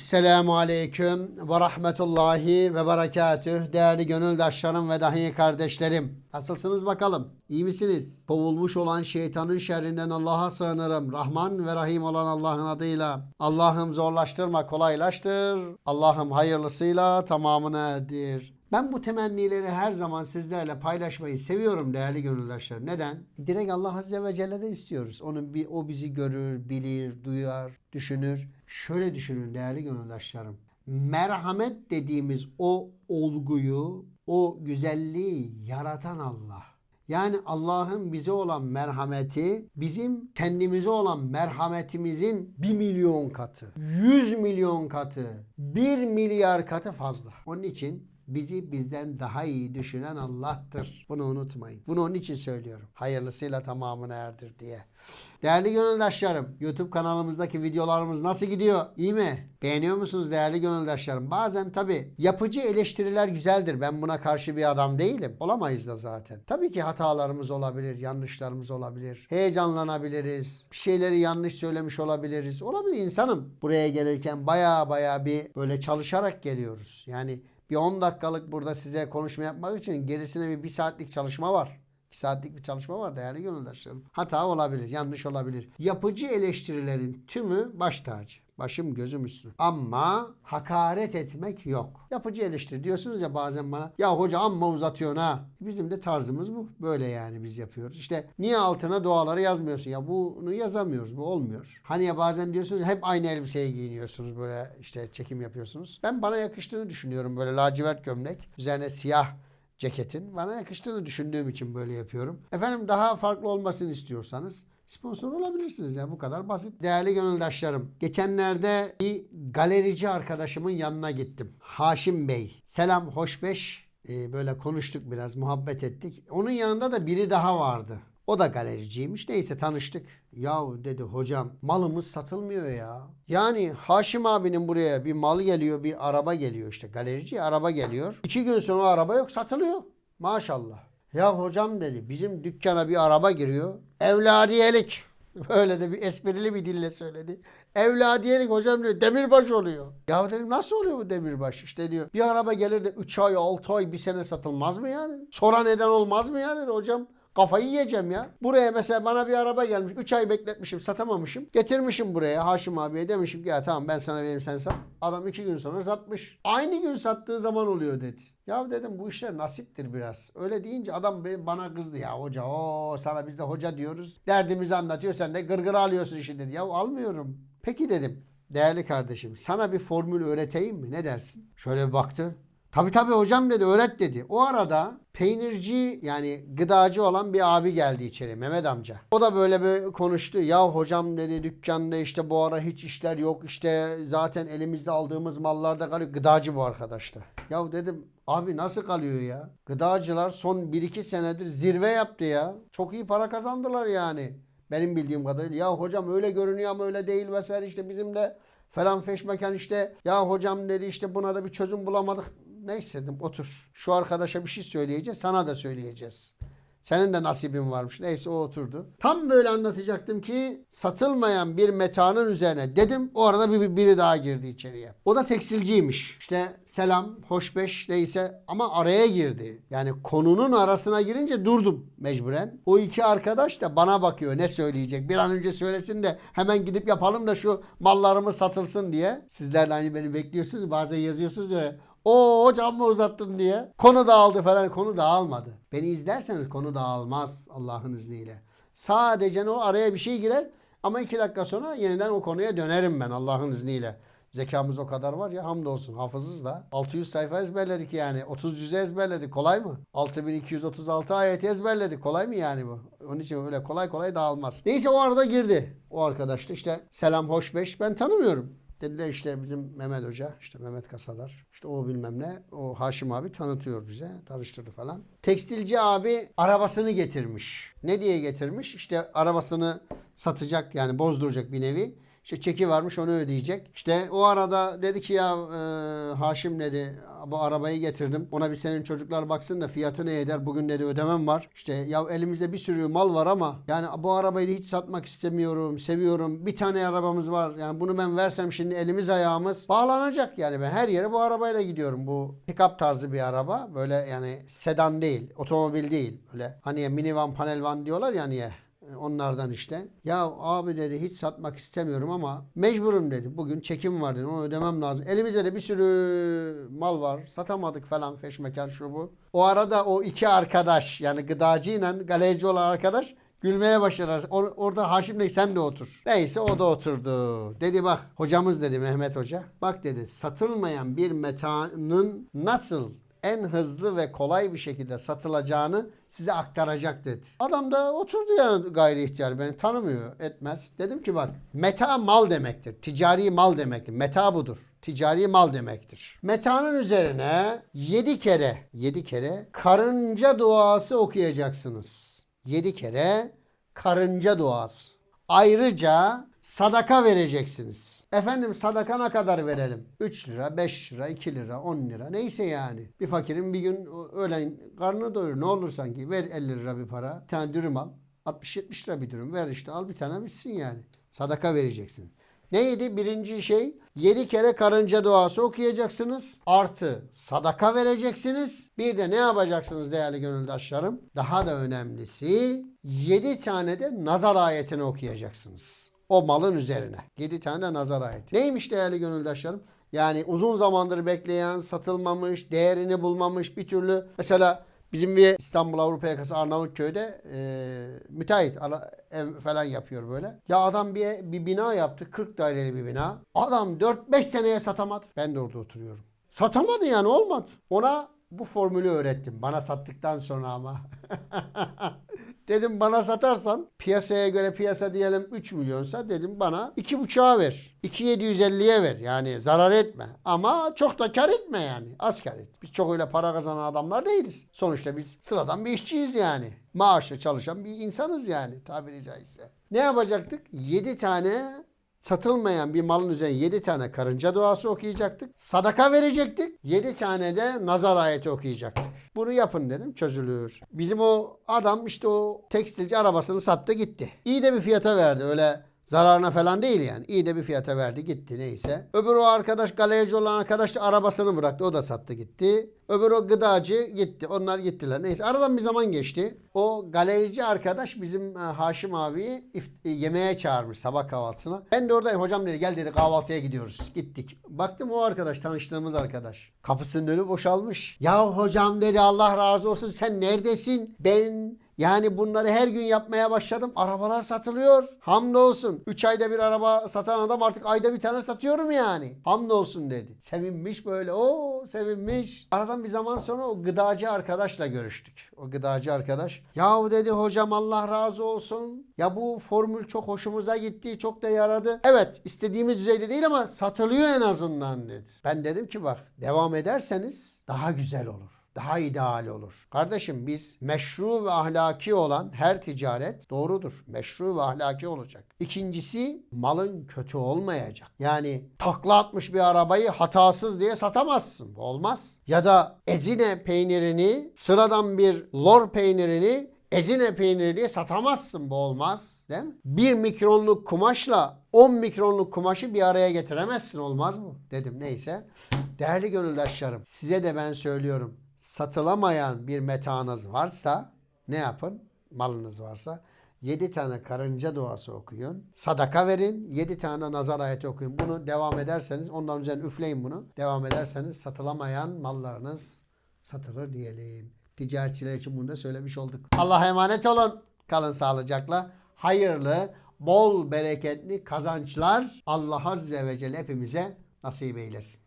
Selamun Aleyküm ve Rahmetullahi ve Berekatüh. Değerli gönüldaşlarım ve dahi kardeşlerim. Nasılsınız bakalım? İyi misiniz? Kovulmuş olan şeytanın şerrinden Allah'a sığınırım. Rahman ve Rahim olan Allah'ın adıyla. Allah'ım zorlaştırma, kolaylaştır. Allah'ım hayırlısıyla tamamını erdir. Ben bu temennileri her zaman sizlerle paylaşmayı seviyorum değerli gönüldaşlarım. Neden? Direkt Allah Azze ve Celle'den istiyoruz. Onun bir o bizi görür, bilir, duyar, düşünür. Şöyle düşünün değerli gönüldaşlarım. Merhamet dediğimiz o olguyu, o güzelliği yaratan Allah. Yani Allah'ın bize olan merhameti bizim kendimize olan merhametimizin bir milyon katı, yüz milyon katı, bir milyar katı fazla. Onun için bizi bizden daha iyi düşünen Allah'tır. Bunu unutmayın. Bunu onun için söylüyorum. Hayırlısıyla tamamını erdir diye. Değerli gönüldaşlarım, YouTube kanalımızdaki videolarımız nasıl gidiyor? İyi mi? Beğeniyor musunuz değerli gönüldaşlarım? Bazen tabi yapıcı eleştiriler güzeldir. Ben buna karşı bir adam değilim. Olamayız da zaten. Tabii ki hatalarımız olabilir, yanlışlarımız olabilir. Heyecanlanabiliriz. Bir şeyleri yanlış söylemiş olabiliriz. Olabilir insanım. Buraya gelirken baya baya bir böyle çalışarak geliyoruz. Yani bir 10 dakikalık burada size konuşma yapmak için gerisine bir, bir saatlik çalışma var. Bir saatlik bir çalışma var değerli gönüldaşlarım. Hata olabilir, yanlış olabilir. Yapıcı eleştirilerin tümü baş tacı. Başım gözüm üstüne. Ama hakaret etmek yok. Yapıcı eleştiri diyorsunuz ya bazen bana. Ya hoca amma uzatıyorsun ha. Bizim de tarzımız bu. Böyle yani biz yapıyoruz. İşte niye altına duaları yazmıyorsun? Ya bunu yazamıyoruz. Bu olmuyor. Hani ya bazen diyorsunuz hep aynı elbiseyi giyiniyorsunuz. Böyle işte çekim yapıyorsunuz. Ben bana yakıştığını düşünüyorum. Böyle lacivert gömlek. Üzerine siyah ceketin bana yakıştığını düşündüğüm için böyle yapıyorum. Efendim daha farklı olmasını istiyorsanız sponsor olabilirsiniz ya bu kadar basit. Değerli gönüldaşlarım geçenlerde bir galerici arkadaşımın yanına gittim. Haşim Bey. Selam hoşbeş. Ee, böyle konuştuk biraz muhabbet ettik. Onun yanında da biri daha vardı. O da galericiymiş. Neyse tanıştık. Yahu dedi hocam malımız satılmıyor ya. Yani Haşim abinin buraya bir mal geliyor bir araba geliyor işte galerici araba geliyor. İki gün sonra araba yok satılıyor. Maşallah. Ya hocam dedi bizim dükkana bir araba giriyor. Evladiyelik. Böyle de bir esprili bir dille söyledi. Evladiyelik hocam diyor demirbaş oluyor. Ya dedim nasıl oluyor bu demirbaş? İşte diyor bir araba gelir de 3 ay 6 ay bir sene satılmaz mı yani? Sonra neden olmaz mı ya dedi hocam. Kafayı yiyeceğim ya. Buraya mesela bana bir araba gelmiş. 3 ay bekletmişim satamamışım. Getirmişim buraya Haşim abiye demişim ki ya tamam ben sana vereyim sen sat. Adam 2 gün sonra satmış. Aynı gün sattığı zaman oluyor dedi. Ya dedim bu işler nasiptir biraz. Öyle deyince adam bana kızdı ya hoca o sana biz de hoca diyoruz. Derdimizi anlatıyor sen de gırgır alıyorsun işi dedi. Ya almıyorum. Peki dedim değerli kardeşim sana bir formül öğreteyim mi ne dersin? Şöyle baktı. Tabii tabii hocam dedi öğret dedi. O arada peynirci yani gıdacı olan bir abi geldi içeri Mehmet amca. O da böyle bir konuştu. Ya hocam dedi dükkanda işte bu ara hiç işler yok. İşte zaten elimizde aldığımız mallarda kalıyor. Gıdacı bu arkadaş da. Ya dedim abi nasıl kalıyor ya? Gıdacılar son 1-2 senedir zirve yaptı ya. Çok iyi para kazandılar yani. Benim bildiğim kadarıyla. Ya hocam öyle görünüyor ama öyle değil vesaire işte bizim de falan feşmeken işte ya hocam dedi işte buna da bir çözüm bulamadık. Neyse dedim otur. Şu arkadaşa bir şey söyleyeceğiz sana da söyleyeceğiz. Senin de nasibin varmış. Neyse o oturdu. Tam böyle anlatacaktım ki satılmayan bir metanın üzerine dedim. O arada bir, bir- biri daha girdi içeriye. O da tekstilciymiş. İşte selam, hoşbeş neyse ama araya girdi. Yani konunun arasına girince durdum mecburen. O iki arkadaş da bana bakıyor ne söyleyecek. Bir an önce söylesin de hemen gidip yapalım da şu mallarımız satılsın diye. Sizler de hani beni bekliyorsunuz. Bazen yazıyorsunuz ya o hocam mı uzattın diye. Konu dağıldı falan. Konu dağılmadı. Beni izlerseniz konu dağılmaz Allah'ın izniyle. Sadece o araya bir şey girer ama iki dakika sonra yeniden o konuya dönerim ben Allah'ın izniyle. Zekamız o kadar var ya hamdolsun hafızız da. 600 sayfa ezberledik yani. 30 cüze ezberledik. Kolay mı? 6236 ayet ezberledik. Kolay mı yani bu? Onun için öyle kolay kolay dağılmaz. Neyse o arada girdi. O arkadaş da işte selam hoşbeş ben tanımıyorum. Dediler işte bizim Mehmet Hoca, işte Mehmet Kasadar, işte o bilmem ne, o Haşim abi tanıtıyor bize, tanıştırdı falan. Tekstilci abi arabasını getirmiş. Ne diye getirmiş? İşte arabasını satacak yani bozduracak bir nevi. İşte çeki varmış onu ödeyecek. İşte o arada dedi ki ya e, Haşim dedi bu arabayı getirdim. Ona bir senin çocuklar baksın da fiyatı ne eder? Bugün dedi ödemem var. İşte ya elimizde bir sürü mal var ama yani bu arabayı hiç satmak istemiyorum. Seviyorum. Bir tane arabamız var. Yani bunu ben versem şimdi elimiz ayağımız bağlanacak. Yani ben her yere bu arabayla gidiyorum. Bu pick-up tarzı bir araba. Böyle yani sedan değil. Otomobil değil. Böyle hani minivan panel diyorlar ya niye? Onlardan işte. Ya abi dedi hiç satmak istemiyorum ama mecburum dedi. Bugün çekim var dedi. Onu ödemem lazım. Elimizde de bir sürü mal var. Satamadık falan feşmekan şu bu. O arada o iki arkadaş yani gıdacıyla galerici olan arkadaş Gülmeye başladılar. Or- orada Haşim Bey sen de otur. Neyse o da oturdu. Dedi bak hocamız dedi Mehmet Hoca. Bak dedi satılmayan bir metanın nasıl en hızlı ve kolay bir şekilde satılacağını size aktaracak dedi. Adam da oturdu ya gayri ihtiyar beni tanımıyor etmez. Dedim ki bak meta mal demektir. Ticari mal demektir. Meta budur. Ticari mal demektir. Metanın üzerine 7 kere 7 kere karınca duası okuyacaksınız. 7 kere karınca duası. Ayrıca sadaka vereceksiniz. Efendim sadaka ne kadar verelim? 3 lira, 5 lira, 2 lira, 10 lira neyse yani. Bir fakirin bir gün öğlen karnını doyur ne olur sanki. Ver 50 lira bir para. Bir tane dürüm al. 60-70 lira bir dürüm ver işte al bir tane bitsin yani. Sadaka vereceksin. Neydi? Birinci şey 7 kere karınca duası okuyacaksınız. Artı sadaka vereceksiniz. Bir de ne yapacaksınız değerli gönüldaşlarım? Daha da önemlisi 7 tane de nazar ayetini okuyacaksınız. O malın üzerine. 7 tane nazar ayeti. Neymiş değerli gönüldaşlarım? Yani uzun zamandır bekleyen, satılmamış, değerini bulmamış bir türlü. Mesela Bizim bir İstanbul Avrupa yakası Arnavutköy'de e, müteahhit ara- ev falan yapıyor böyle. Ya adam bir, bir bina yaptı. 40 daireli bir bina. Adam 4-5 seneye satamadı. Ben de orada oturuyorum. Satamadı yani olmadı. Ona bu formülü öğrettim. Bana sattıktan sonra ama. dedim bana satarsan piyasaya göre piyasa diyelim 3 milyonsa dedim bana 2,5'a ver. 2,750'ye ver. Yani zarar etme. Ama çok da kar etme yani. Az kar et. Biz çok öyle para kazanan adamlar değiliz. Sonuçta biz sıradan bir işçiyiz yani. Maaşla çalışan bir insanız yani tabiri caizse. Ne yapacaktık? 7 tane satılmayan bir malın üzerine 7 tane karınca duası okuyacaktık. Sadaka verecektik. 7 tane de nazar ayeti okuyacaktık. Bunu yapın dedim çözülür. Bizim o adam işte o tekstilci arabasını sattı gitti. İyi de bir fiyata verdi öyle zararına falan değil yani. İyi de bir fiyata verdi gitti neyse. Öbür o arkadaş galerici olan arkadaş da arabasını bıraktı o da sattı gitti. Öbür o gıdacı gitti. Onlar gittiler. Neyse aradan bir zaman geçti. O galerici arkadaş bizim e, Haşim abiyi e, yemeğe çağırmış sabah kahvaltısına. Ben de oradayım. Hocam dedi gel dedi kahvaltıya gidiyoruz. Gittik. Baktım o arkadaş tanıştığımız arkadaş. Kapısının önü boşalmış. Ya hocam dedi Allah razı olsun sen neredesin? Ben yani bunları her gün yapmaya başladım. Arabalar satılıyor. Hamdolsun. 3 ayda bir araba satan adam artık ayda bir tane satıyorum yani. Hamdolsun dedi. Sevinmiş böyle. O sevinmiş. Aradan bir zaman sonra o gıdacı arkadaşla görüştük. O gıdacı arkadaş. Yahu dedi hocam Allah razı olsun. Ya bu formül çok hoşumuza gitti. Çok da yaradı. Evet istediğimiz düzeyde değil ama satılıyor en azından dedi. Ben dedim ki bak devam ederseniz daha güzel olur daha ideal olur. Kardeşim biz meşru ve ahlaki olan her ticaret doğrudur. Meşru ve ahlaki olacak. İkincisi malın kötü olmayacak. Yani takla atmış bir arabayı hatasız diye satamazsın. Olmaz. Ya da ezine peynirini sıradan bir lor peynirini ezine peyniri diye satamazsın. Bu olmaz. Değil mi? Bir mikronluk kumaşla 10 mikronluk kumaşı bir araya getiremezsin. Olmaz mı? Dedim neyse. Değerli gönüldaşlarım size de ben söylüyorum satılamayan bir metanız varsa ne yapın? Malınız varsa 7 tane karınca duası okuyun. Sadaka verin. 7 tane nazar ayeti okuyun. Bunu devam ederseniz ondan üzerine üfleyin bunu. Devam ederseniz satılamayan mallarınız satılır diyelim. Ticaretçiler için bunu da söylemiş olduk. Allah'a emanet olun. Kalın sağlıcakla. Hayırlı, bol bereketli kazançlar Allah Azze ve Celle hepimize nasip eylesin.